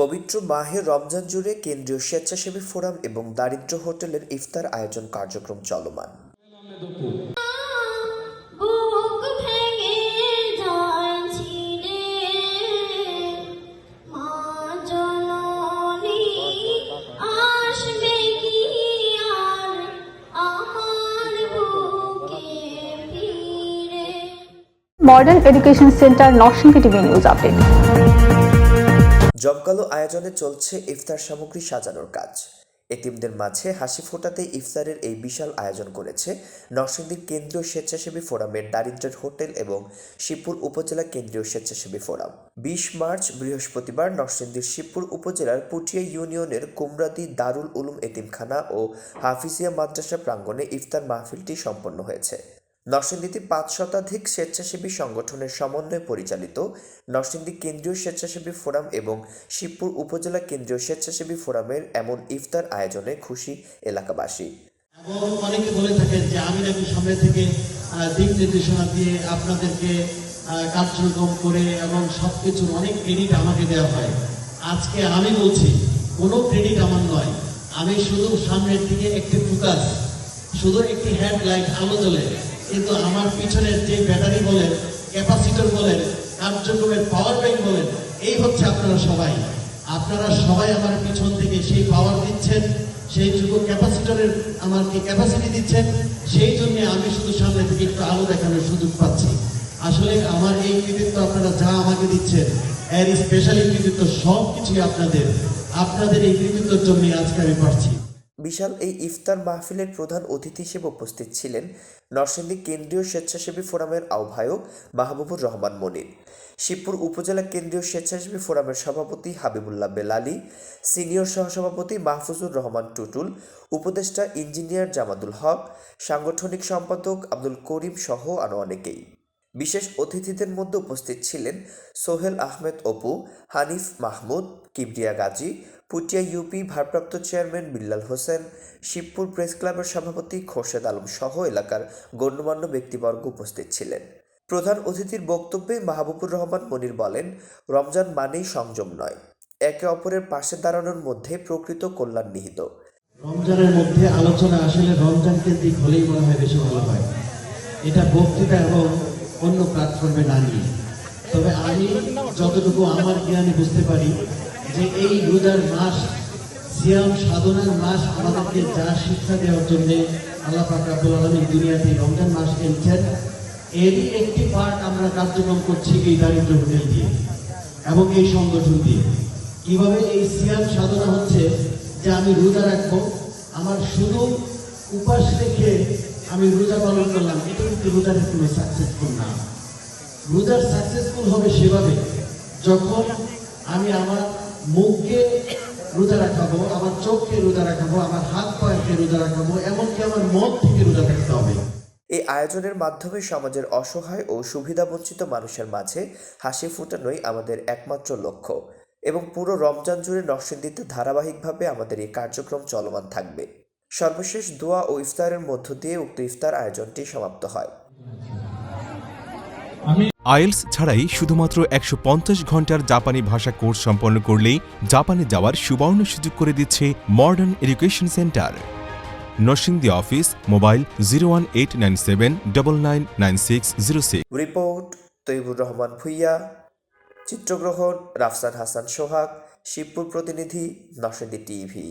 পবিত্র মাহে রমজান জুড়ে কেন্দ্রীয় স্বেচ্ছাসেবী ফোরাম এবং দারিদ্র হোটেলের ইফতার আয়োজন কার্যক্রম চলমান। Modern education centre Narsingdi TV news update. জমকালো আয়োজনে চলছে ইফতার সামগ্রী সাজানোর কাজ। এতিমদের মাঝে হাসি ফোটাতে ইফতারের এই বিশাল আয়োজন করেছে নরসিংদীর কেন্দ্রীয় স্বেচ্ছাসেবী ফোরামের দারিদ্রের হোটেল এবং শিবপুর উপজেলা কেন্দ্রীয় স্বেচ্ছাসেবী ফোরাম। বিশ মার্চ, বৃহস্পতিবার নরসিংদীর শিবপুর উপজেলার পুটিয়া ইউনিয়নের কুমরাদি দারুল উলুম এতিমখানা ও হাফিজিয়া মাদ্রাসা প্রাঙ্গণে ইফতার মাহফিলটি সম্পন্ন হয়েছে। নরসিংদীতে পাঁচ শতাধিক স্বেচ্ছাসেবী সংগঠনের সমন্বয়ে পরিচালিত নরসিংদী কেন্দ্রীয় স্বেচ্ছাসেবী ফোরাম এবং শিবপুর উপজেলা কেন্দ্রীয় স্বেচ্ছাসেবী ফোরামের এমন ইফতার আয়োজনে খুশি এলাকাবাসী। অনেকে বলে থাকেন যে আমি নাকি সামনে থেকে দিক নির্দেশনা দিয়ে আপনাদেরকে কার্যক্রম করে এবং সবকিছুর অনেক ক্রেডিট আমাকে দেওয়া হয়। আজকে আমি বলছি, কোনো ক্রেডিট আমার নয়। আমি শুধু সামনের দিকে একটি ফোকাস শুধু একটি হেডলাইট আলো জ্বলে। কিন্তু আমার পিছনের যে ব্যাটারি বলেন, ক্যাপাসিটর বলেন, কার্যক্রমের পাওয়ার ব্যাংক বলেন, এই হচ্ছে আপনারা সবাই। আপনারা সবাই আমার পিছন থেকে সেই পাওয়ার দিচ্ছেন, সেই যুগ ক্যাপাসিটরের আমাকে ক্যাপাসিটি দিচ্ছেন, সেই জন্য আমি শুধু সামনে থেকে একটু আলো দেখানোর সুযোগ পাচ্ছি। আসলে আমার এই কৃতিত্ব আপনারা যা আমাকে দিচ্ছেন, এর স্পেশালি কৃতিত্ব সব কিছুই আপনাদের। আপনাদের এই কৃতিত্বের জন্য আজকে আমি পাচ্ছি বিশাল এই ইফতার মাহফিলের প্রধান অতিথি হিসেবে উপস্থিত ছিলেন নরসিংদী কেন্দ্রীয় স্বেচ্ছাসেবী ফোরামের আহ্বায়ক মাহবুবুর রহমান মনির, শিবপুর উপজেলা কেন্দ্রীয় স্বেচ্ছাসেবী ফোরামের সভাপতি হাবিবুল্লাহ বেলালি, সিনিয়র সহসভাপতি মাহফুজুর রহমান টুটুল, উপদেষ্টা ইঞ্জিনিয়ার জামাদুল হক, সাংগঠনিক সম্পাদক আব্দুল করিম সহ আরও অনেকেই। বিশেষ অতিথিদের মধ্যে উপস্থিত ছিলেন সোহেল আহমেদ অপু, হানিফ মাহমুদ, কিবরিয়া গাজী, পুটিয়া ইউপি ভারপ্রাপ্ত চেয়ারম্যান বিল্লাল হোসেন, শিবপুর প্রেস ক্লাবের সভাপতি খোরশেদ আলম সহ এলাকার গণ্যমান্য ব্যক্তিবর্গ উপস্থিত ছিলেন। প্রধান অতিথির বক্তব্যে মাহবুবুর রহমান মনির বলেন, রমজান মানেই সংযম নয়। একে অপরের পাশে দাঁড়ানোর মধ্যে প্রকৃত কল্যাণ নিহিত। রমজানের মধ্যে আলোচনা আসলে রমজান কেন্দ্রিক হলেই মনে হয় বেশি ভালো হয়। এটা বক্তৃতা এবং অন্য প্ল্যাটফর্মে নিয়ে। তবে আমি যতটুকু আমার জ্ঞানে বুঝতে পারি যে এই রোজার মাস, সিয়াম সাধনার মাস আমাদেরকে যা শিক্ষা দেওয়ার জন্য আল্লাহ পাক রাব্বুল আলামিন দুনিয়াতে রমজান মাস এনেছেন, এরই একটি পার্ট আমরা কার্যক্রম করছি এই দারিদ্র হোটেল দিয়ে এবং এই সংগঠন দিয়ে। কীভাবে এই সিয়াম সাধনা হচ্ছে যে আমি রোজা রাখব? আমার শুধু উপাস রেখে আমি রোজা পালন করলাম, এটা কিন্তু রোজার কোনো সাকসেসফুল না। রোজার সাকসেসফুল হবে সেভাবে যখন আমি আমার মুখকে রোজা রাখাবো, আমার চোখকে রোজা রাখাবো, আমার হাত পায়ে রোজা রাখাবো, এমনকি আমার মন থেকে রোজা রাখতে হবে। এই আয়োজনের মাধ্যমে সমাজের অসহায় ও সুবিধাবঞ্চিত মানুষের মাঝে হাসি ফোটানোই আমাদের একমাত্র লক্ষ্য এবং পুরো রমজান জুড়ে নরসিংদীতে ধারাবাহিকভাবে আমাদের এই কার্যক্রম চলমান থাকবে। সর্বশেষ দোয়া ও ইফতারের মধ্য দিয়ে উক্ত ইফতার আয়োজনটি সমাপ্ত হয়। আইএলস ছাড়াই শুধুমাত্র একশো পঞ্চাশ ঘণ্টার জাপানি ভাষা কোর্স সম্পন্ন করলেই জাপানে যাওয়ার সুবর্ণ সুযোগ করে দিচ্ছে modern education centre. Narsingdi office mobile zero one eight nine seven double nine nine six zero six. Report Taibur Rahman Bhuiyan. চিত্রগ্রহণ রাফসান হাসান সোহাগ। শিবপুর প্রতিনিধি নরসিংদী টিভি।